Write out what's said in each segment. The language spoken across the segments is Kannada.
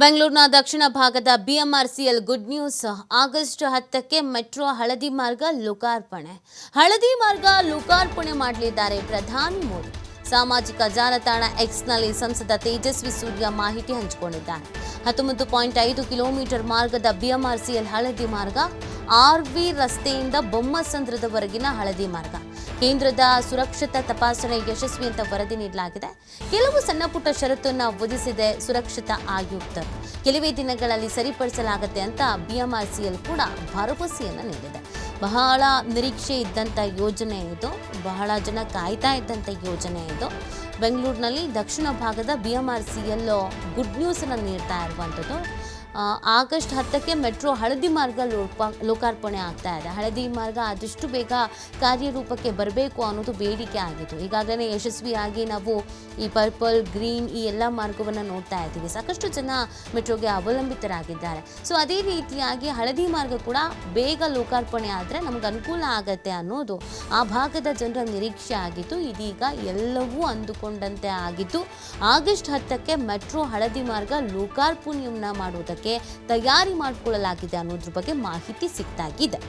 ಬೆಂಗಳೂರಿನ ದಕ್ಷಿಣ ಭಾಗದ ಬಿಎಂಆರ್ಸಿಎಲ್ ಗುಡ್ ನ್ಯೂಸ್, ಆಗಸ್ಟ್ ಹತ್ತಕ್ಕೆ ಮೆಟ್ರೋ ಹಳದಿ ಮಾರ್ಗ ಲೋಕಾರ್ಪಣೆ. ಹಳದಿ ಮಾರ್ಗ ಲೋಕಾರ್ಪಣೆ ಮಾಡಲಿದ್ದಾರೆ ಪ್ರಧಾನಿ ಮೋದಿ. ಸಾಮಾಜಿಕ ಜಾಲತಾಣ ಎಕ್ಸ್ನಲ್ಲಿ ಸಂಸದ ತೇಜಸ್ವಿ ಸೂರ್ಯ ಮಾಹಿತಿ ಹಂಚಿಕೊಂಡಿದ್ದಾರೆ ಹತ್ತೊಂಬತ್ತು ಪಾಯಿಂಟ್ ಐದು ಕಿಲೋಮೀಟರ್ ಮಾರ್ಗದ ಬಿಎಂಆರ್ಸಿಎಲ್ ಹಳದಿ ಮಾರ್ಗ ಆರ್ವಿ ರಸ್ತೆಯಿಂದ ಬೊಮ್ಮಸಂದ್ರದವರೆಗಿನ ಹಳದಿ ಮಾರ್ಗ. ಕೇಂದ್ರದ ಸುರಕ್ಷತಾ ತಪಾಸಣೆ ಯಶಸ್ವಿ ಅಂತ ವರದಿ ನೀಡಲಾಗಿದೆ. ಕೆಲವು ಸಣ್ಣಪುಟ್ಟ ಷರತ್ತನ್ನು ವಿಧಿಸಿದೆ ಸುರಕ್ಷತಾ ಆಯುಕ್ತ ಕೆಲವೇ ದಿನಗಳಲ್ಲಿ ಸರಿಪಡಿಸಲಾಗುತ್ತೆ ಅಂತ ಬಿಎಂಆರ್ಸಿಎಲ್ ಕೂಡ ಭರವಸೆಯನ್ನು ನೀಡಿದೆ. ಬಹಳ ನಿರೀಕ್ಷೆ ಇದ್ದಂಥ ಯೋಜನೆ ಇದು. ಬಹಳ ಜನ ಕಾಯ್ತಾ ಇದ್ದಂಥ ಯೋಜನೆ ಇದು. ಬೆಂಗಳೂರಿನಲ್ಲಿ ದಕ್ಷಿಣ ಭಾಗದ B M R C L good ನ್ಯೂಸನ್ನು ನೀಡ್ತಾ ಇರುವಂಥದ್ದು. ಆಗಸ್ಟ್ ಹತ್ತಕ್ಕೆ ಮೆಟ್ರೋ ಹಳದಿ ಮಾರ್ಗ ಲೋಪ, ಲೋಕಾರ್ಪಣೆ ಆಗ್ತಾ ಇದೆ. ಹಳದಿ ಮಾರ್ಗ ಆದಷ್ಟು ಬೇಗ ಕಾರ್ಯರೂಪಕ್ಕೆ ಬರಬೇಕು ಅನ್ನೋದು ಬೇಡಿಕೆ ಆಗಿತ್ತು ಈಗಾಗಲೇ ಯಶಸ್ವಿಯಾಗಿ ನಾವು ಈ ಪರ್ಪಲ್, ಗ್ರೀನ್ ಈ ಎಲ್ಲ ಮಾರ್ಗವನ್ನು ನೋಡ್ತಾ ಇದ್ದೀವಿ. ಸಾಕಷ್ಟು ಜನ ಮೆಟ್ರೋಗೆ ಅವಲಂಬಿತರಾಗಿದ್ದಾರೆ. ಸೊ, ಅದೇ ರೀತಿಯಾಗಿ ಹಳದಿ ಮಾರ್ಗ ಕೂಡ ಬೇಗ ಲೋಕಾರ್ಪಣೆ ಆದರೆ ನಮ್ಗೆ ಅನುಕೂಲ ಆಗತ್ತೆ ಅನ್ನೋದು ಆ ಭಾಗದ ಜನರ ನಿರೀಕ್ಷೆ ಆಗಿತ್ತು ಇದೀಗ ಎಲ್ಲವೂ ಅಂದುಕೊಂಡಂತೆ ಆಗಿದ್ದು, ಆಗಸ್ಟ್ ಹತ್ತಕ್ಕೆ ಮೆಟ್ರೋ ಹಳದಿ ಮಾರ್ಗ ಲೋಕಾರ್ಪಣೆಯನ್ನ ಮಾಡುವುದಕ್ಕೆ ತಯಾರಿ ಮಾಡಿಕೊಳ್ಳಲಾಗಿದೆ ಅನ್ನೋದ್ರ ಬಗ್ಗೆ ಮಾಹಿತಿ ಸಿಗ್ತಾಗಿದೆ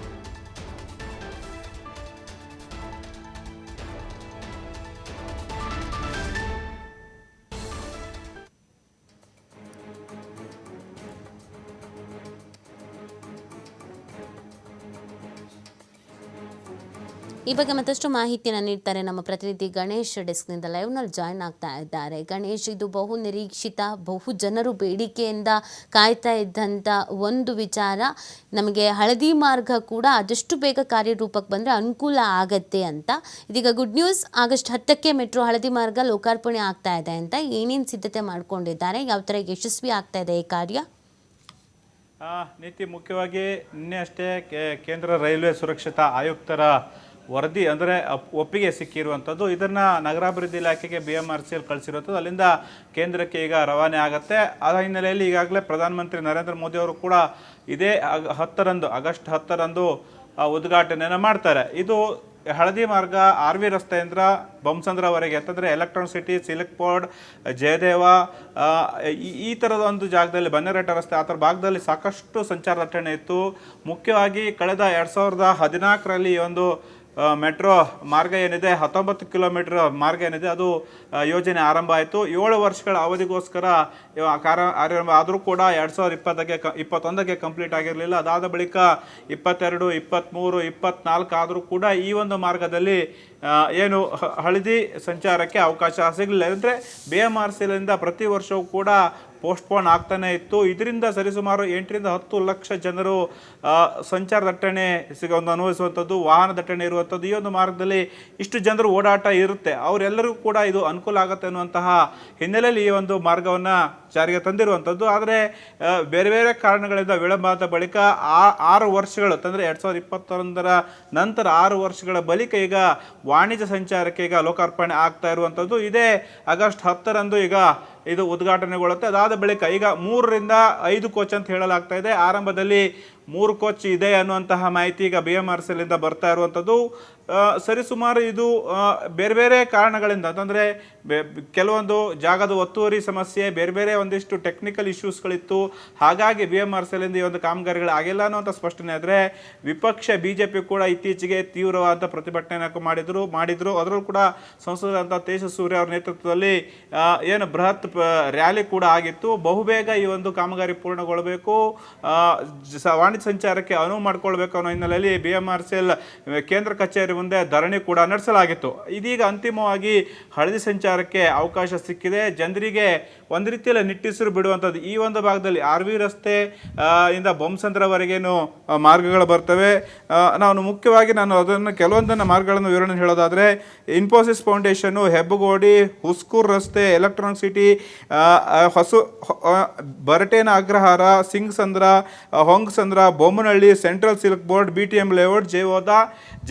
ಈ ಬಗ್ಗೆ ಮತ್ತಷ್ಟು ಮಾಹಿತಿಯನ್ನು ನೀಡ್ತಾರೆ ನಮ್ಮ ಪ್ರತಿನಿಧಿ ಗಣೇಶ್ ಡೆಸ್ಕ್ನಿಂದ ಲೈವ್ನಲ್ಲಿ ಜಾಯ್ನ್ ಆಗ್ತಾ ಇದ್ದಾರೆ. ಗಣೇಶ್, ಇದು ಬಹು ನಿರೀಕ್ಷಿತ, ಬಹು ಜನರು ಬೇಡಿಕೆಯಿಂದ ಕಾಯ್ತಾ ಇದ್ದಂಥ ಒಂದು ವಿಚಾರ. ನಮಗೆ ಹಳದಿ ಮಾರ್ಗ ಕೂಡ ಆದಷ್ಟು ಬೇಗ ಕಾರ್ಯರೂಪಕ್ಕೆ ಬಂದರೆ ಅನುಕೂಲ ಆಗತ್ತೆ ಅಂತ. ಇದೀಗ ಗುಡ್ ನ್ಯೂಸ್ ಆಗಸ್ಟ್ ಹತ್ತಕ್ಕೆ ಮೆಟ್ರೋ ಹಳದಿ ಮಾರ್ಗ ಲೋಕಾರ್ಪಣೆ ಆಗ್ತಾ ಇದೆ ಅಂತ ಏನೇನು ಸಿದ್ಧತೆ ಮಾಡ್ಕೊಂಡಿದ್ದಾರೆ, ಯಾವ ಥರ ಯಶಸ್ವಿ ಆಗ್ತಾ ಇದೆ ಈ ಕಾರ್ಯ? ನೀತಿ ಮುಖ್ಯವಾಗಿ ನಿನ್ನೆ ಅಷ್ಟೇ ಕೇಂದ್ರ ರೈಲ್ವೆ ಸುರಕ್ಷತಾ ಆಯುಕ್ತರ ವರದಿ ಅಂದರೆ ಒಪ್ಪಿಗೆ ಸಿಕ್ಕಿರುವಂಥದ್ದು. ಇದನ್ನು ನಗರಾಭಿವೃದ್ಧಿ ಇಲಾಖೆಗೆ B M R C L ಕಳಿಸಿರುವಂಥದ್ದು. ಅಲ್ಲಿಂದ ಕೇಂದ್ರಕ್ಕೆ ಈಗ ರವಾನೆ ಆಗುತ್ತೆ. ಆ ಹಿನ್ನೆಲೆಯಲ್ಲಿ ಈಗಾಗಲೇ ಪ್ರಧಾನಮಂತ್ರಿ ನರೇಂದ್ರ ಮೋದಿ ಅವರು ಕೂಡ ಇದೇ ಹತ್ತರಂದು, ಆಗಸ್ಟ್ ಹತ್ತರಂದು ಉದ್ಘಾಟನೆಯನ್ನು ಮಾಡ್ತಾರೆ. ಇದು ಹಳದಿ ಮಾರ್ಗ ಆರ್ ವಿ ರಸ್ತೆಯಿಂದ ಬೊಮ್ಸಂದ್ರವರೆಗೆ ಅಂತಂದರೆ Electron City, Silk Board Jayadeva ಈ- ಥರದ ಒಂದು ಜಾಗದಲ್ಲಿ ಬನ್ನೇರಟ್ಟ ರಸ್ತೆ, ಆ ಥರ ಭಾಗದಲ್ಲಿ ಸಾಕಷ್ಟು ಸಂಚಾರ ದಟ್ಟಣೆ ಇತ್ತು. ಮುಖ್ಯವಾಗಿ ಕಳೆದ ಎರಡು ಸಾವಿರದ ಹದಿನಾಲ್ಕರಲ್ಲಿ ಈ ಒಂದು ಮೆಟ್ರೋ ಮಾರ್ಗ ಏನಿದೆ, ಹತ್ತೊಂಬತ್ತು ಕಿಲೋಮೀಟರ್ ಮಾರ್ಗ ಏನಿದೆ, ಅದು ಯೋಜನೆ ಆರಂಭ ಆಯಿತು. ಏಳು ವರ್ಷಗಳ ಅವಧಿಗೋಸ್ಕರ ಕಾರ ಆರಂಭ ಆದರೂ ಕೂಡ ಎರಡು ಸಾವಿರದ ಇಪ್ಪತ್ತಕ್ಕೆ ಕ, ಇಪ್ಪತ್ತೊಂದಕ್ಕೆ ಕಂಪ್ಲೀಟ್ ಆಗಿರಲಿಲ್ಲ. ಅದಾದ ಬಳಿಕ ಇಪ್ಪತ್ತೆರಡು ಇಪ್ಪತ್ತ್ಮೂರು ಇಪ್ಪತ್ತ್ನಾಲ್ಕು ಆದರೂ ಕೂಡ ಈ ಒಂದು ಮಾರ್ಗದಲ್ಲಿ ಏನು ಹಳದಿ ಸಂಚಾರಕ್ಕೆ ಅವಕಾಶ ಸಿಗಲಿಲ್ಲ. ಅಂದರೆ, ಬಿ ಎಂ ಆರ್ ಸಿಲಿಂದ ಪ್ರತಿ ವರ್ಷವೂ ಕೂಡ ಪೋಸ್ಟ್ಪೋನ್ ಆಗ್ತಾನೆ ಇತ್ತು. ಇದರಿಂದ ಸರಿಸುಮಾರು ಎಂಟರಿಂದ ಹತ್ತು ಲಕ್ಷ ಜನರು ಸಂಚಾರ ದಟ್ಟಣೆ ಸಿಗ, ಒಂದು ಅನುಭವಿಸುವಂಥದ್ದು, ವಾಹನ ದಟ್ಟಣೆ ಇರುವಂಥದ್ದು, ಈ ಒಂದು ಮಾರ್ಗದಲ್ಲಿ ಇಷ್ಟು ಜನರು ಓಡಾಟ ಇರುತ್ತೆ. ಅವರೆಲ್ಲರಿಗೂ ಕೂಡ ಇದು ಅನುಕೂಲ ಆಗುತ್ತೆ ಅನ್ನುವಂತಹ ಹಿನ್ನೆಲೆಯಲ್ಲಿ ಈ ಒಂದು ಮಾರ್ಗವನ್ನು ಜಾರಿಗೆ ತಂದಿರುವಂಥದ್ದು. ಆದರೆ ಬೇರೆ ಬೇರೆ ಕಾರಣಗಳಿಂದ ವಿಳಂಬ ಆದ ಬಳಿಕ ಆ, ಆರು ವರ್ಷಗಳು, ತಂದರೆ ಎರಡು ಸಾವಿರದ ಇಪ್ಪತ್ತೊಂದರ ನಂತರ ಆರು ವರ್ಷಗಳ ಬಳಿಕ ಈಗ ವಾಣಿಜ್ಯ ಸಂಚಾರಕ್ಕೆ ಈಗ ಲೋಕಾರ್ಪಣೆ ಆಗ್ತಾ ಇರುವಂಥದ್ದು. ಇದೇ ಆಗಸ್ಟ್ ಹತ್ತರಂದು ಈಗ ಇದು ಉದ್ಘಾಟನೆಗೊಳ್ಳುತ್ತೆ. ಅದಾದ ಬಳಿಕ ಈಗ ಮೂರರಿಂದ ಐದು ಕೋಚ್ ಅಂತ ಹೇಳಲಾಗ್ತಾ ಇದೆ. ಆರಂಭದಲ್ಲಿ ಮೂರು ಕೋಚ್ ಇದೆ ಅನ್ನುವಂತಹ ಮಾಹಿತಿ ಈಗ ಬಿ ಎಂ ಆರ್ ಸಿಲಿಂದ ಬರ್ತಾ ಇರುವಂಥದ್ದು. ಸರಿಸುಮಾರು ಇದು ಬೇರೆ ಬೇರೆ ಕಾರಣಗಳಿಂದ, ಅಂತಂದರೆ ಕೆಲವೊಂದು ಜಾಗದ ಒತ್ತುವರಿ ಸಮಸ್ಯೆ, ಬೇರೆ ಬೇರೆ ಒಂದಿಷ್ಟು ಟೆಕ್ನಿಕಲ್ ಇಶ್ಯೂಸ್ಗಳಿತ್ತು ಹಾಗಾಗಿ ಬಿ ಎಂ ಆರ್ ಈ ಒಂದು ಕಾಮಗಾರಿಗಳು ಆಗಿಲ್ಲ ಅನ್ನುವಂಥ ಸ್ಪಷ್ಟನೆ ಆದರೆ, ವಿಪಕ್ಷ ಬಿ ಜೆ ಪಿ ಕೂಡ ಇತ್ತೀಚೆಗೆ ತೀವ್ರವಾದ ಪ್ರತಿಭಟನೆ ಮಾಡಿದರು ಮಾಡಿದರು. ಅದರಲ್ಲೂ ಕೂಡ ಸಂಸದರಂಥ ತೇಜ ಅವರ ನೇತೃತ್ವದಲ್ಲಿ ಏನು ಬೃಹತ್ ರ್ಯಾಲಿ ಕೂಡ ಆಗಿತ್ತು. ಬಹುಬೇಗ ಈ ಒಂದು ಕಾಮಗಾರಿ ಪೂರ್ಣಗೊಳ್ಳಬೇಕು. ಸಂಚಾರಕ್ಕೆ ಅನುವು ಮಾಡಿಕೊಳ್ಬೇಕು ಅನ್ನೋ ಹಿನ್ನೆಲೆಯಲ್ಲಿ B M R C L ಕೇಂದ್ರ ಕಚೇರಿ ಮುಂದೆ ಧರಣಿ ಕೂಡ ನಡೆಸಲಾಗಿತ್ತು. ಇದೀಗ ಅಂತಿಮವಾಗಿ ಹಳದಿ ಸಂಚಾರಕ್ಕೆ ಅವಕಾಶ ಸಿಕ್ಕಿದೆ. ಜನರಿಗೆ ಒಂದು ರೀತಿಯಲ್ಲಿ ನಿಟ್ಟಿಸಿರು ಬಿಡುವಂಥದ್ದು. ಈ ಒಂದು ಭಾಗದಲ್ಲಿ ಆರ್ ವಿ ರಸ್ತೆ ಇಂದ ಬೊಮ್ಮಸಂದ್ರವರೆಗೇನು ಮಾರ್ಗಗಳು ಬರ್ತವೆ. ನಾನು ಮುಖ್ಯವಾಗಿ ನಾನು ಅದನ್ನು ಕೆಲವೊಂದನ್ನು ಮಾರ್ಗಗಳನ್ನು ವಿವರಣೆ ಹೇಳೋದಾದರೆ, ಇನ್ಫೋಸಿಸ್ ಫೌಂಡೇಶನ್ನು ಹೆಬ್ಬಗೋಡಿ, ಹುಸ್ಕೂರ್ ರಸ್ತೆ, ಎಲೆಕ್ಟ್ರಾನಿಕ್ ಸಿಟಿ ಹೊಸ Beratena Agrahara Singasandra Hongasandra Bommanahalli Central Silk Board B T M Layout ಜಯವಾದ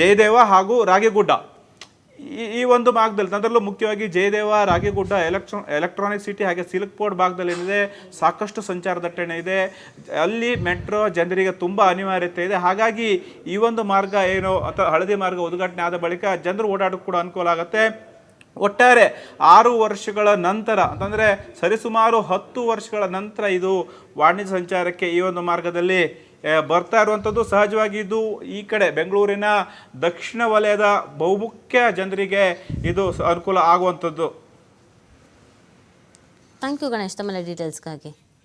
Jayadeva ಹಾಗೂ ರಾಗಿಗುಡ್ಡ ಈ ಈ ಒಂದು ಭಾಗದಲ್ಲಿ, ಅದರಲ್ಲೂ ಮುಖ್ಯವಾಗಿ ಜಯದೇವ ರಾಗಿಗುಡ್ಡ ಎಲೆಕ್ಟ್ರಾ ಎಲೆಕ್ಟ್ರಾನಿಕ್ ಸಿಟಿ ಹಾಗೆ ಸಿಲ್ಕ್ ಬೋರ್ಡ್ ಭಾಗದಲ್ಲಿ ಏನಿದೆ, ಸಾಕಷ್ಟು ಸಂಚಾರ ದಟ್ಟಣೆ ಇದೆ. ಅಲ್ಲಿ ಮೆಟ್ರೋ ಜನರಿಗೆ ತುಂಬ ಅನಿವಾರ್ಯತೆ ಇದೆ. ಹಾಗಾಗಿ ಈ ಒಂದು ಮಾರ್ಗ ಏನು, ಅಥವಾ ಹಳದಿ ಮಾರ್ಗ ಉದ್ಘಾಟನೆ ಆದ ಬಳಿಕ ಜನರು ಓಡಾಡೋಕ್ಕೆ ಕೂಡ ಅನುಕೂಲ ಆಗುತ್ತೆ. ಒಟ್ಟಾರೆ ಆರು ವರ್ಷಗಳ ನಂತರ, ಅಂತಂದರೆ ಸರಿಸುಮಾರು ಹತ್ತು ವರ್ಷಗಳ ನಂತರ ಇದು ವಾಣಿಜ್ಯ ಸಂಚಾರಕ್ಕೆ ಈ ಒಂದು ಮಾರ್ಗದಲ್ಲಿ ಬರ್ತಾ ಇರುವಂಥದ್ದು ಸಹಜವಾಗಿ ಇದು ಈ ಕಡೆ ಬೆಂಗಳೂರಿನ ದಕ್ಷಿಣ ವಲಯದ ಬಹುಮುಖ್ಯ ಜನರಿಗೆ ಇದು ಅನುಕೂಲ ಆಗುವಂಥದ್ದು. ಥ್ಯಾಂಕ್ ಯು ಗಣೇಶ್ ತಮ್ಮೆಲ್ಲ ಡೀಟೇಲ್ಸ್ಗಾಗಿ